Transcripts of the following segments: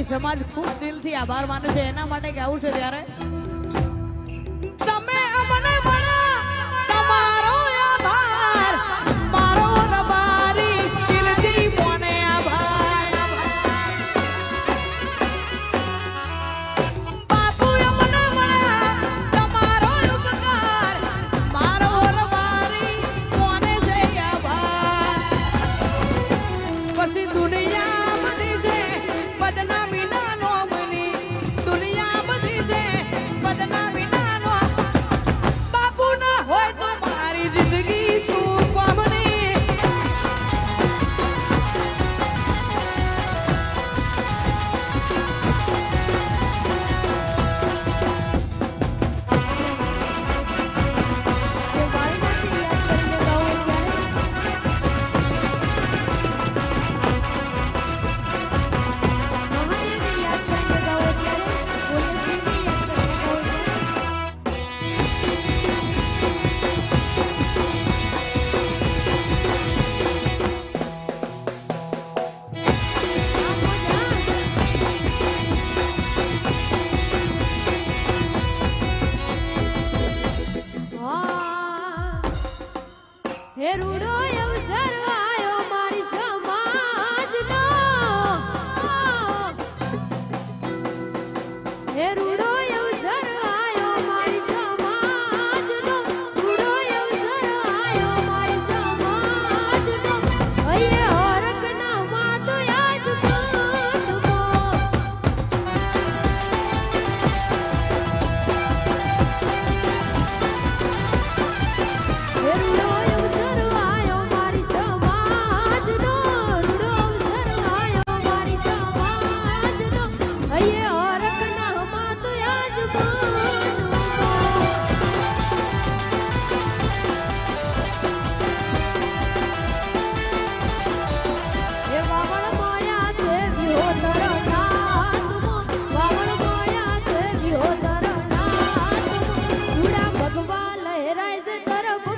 મારી સમાજ ખૂબ દિલથી આભાર માને છે. એના માટે ગાવું છે ત્યારે? તમે અમને করব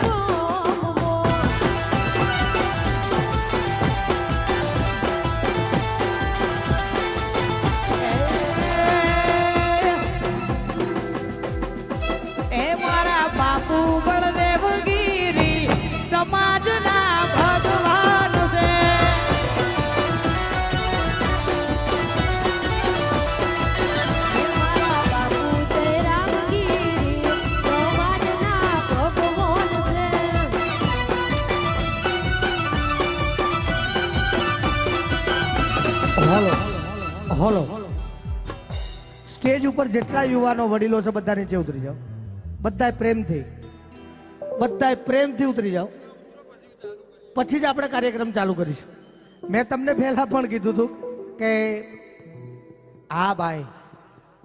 હોલો. સ્ટેજ ઉપર જેટલા યુવાનો વડીલો છે, બધા નીચે ઉતરી જાઓ. બધાય પ્રેમથી. બધાય પ્રેમથી ઉતરી જાઓ. પછી જ આપણે કાર્યક્રમ ચાલુ કરીશું. મેં તમને પહેલા પણ કીધું હતું કે હા ભાઈ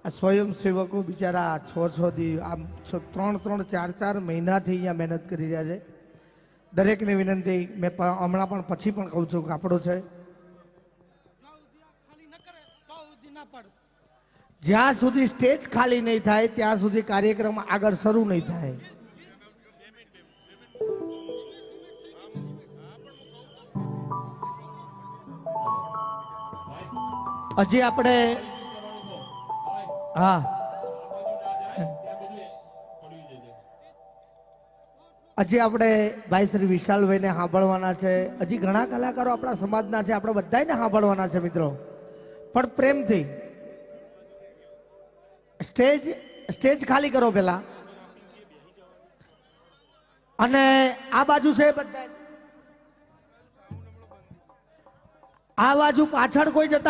આ સ્વયંસેવકો બિચારા છ છ દી, આમ ત્રણ ત્રણ, ચાર ચાર મહિનાથી અહીંયા મહેનત કરી રહ્યા છે. દરેકને વિનંતી, મેં હમણાં પણ, પછી પણ કહું છું કે આપણો છે. જ્યાં સુધી સ્ટેજ ખાલી નહીં થાય, ત્યાં સુધી કાર્યક્રમ આગળ શરૂ નહીં થાય. હજી આપણે હા. હજી આપણે ભાઈ શ્રી વિશાલભાઈને સાંભળવાના છે. હજી ઘણા કલાકારો આપણા સમાજના છે. આપણે બધાને સાંભળવાના છે મિત્રો. પણ પ્રેમથી સ્ટેજ સ્ટેજ ખાલી કરો પેલા. અને આ બાજુ છે બધા. આ બાજુ પાછળ કોઈ જતા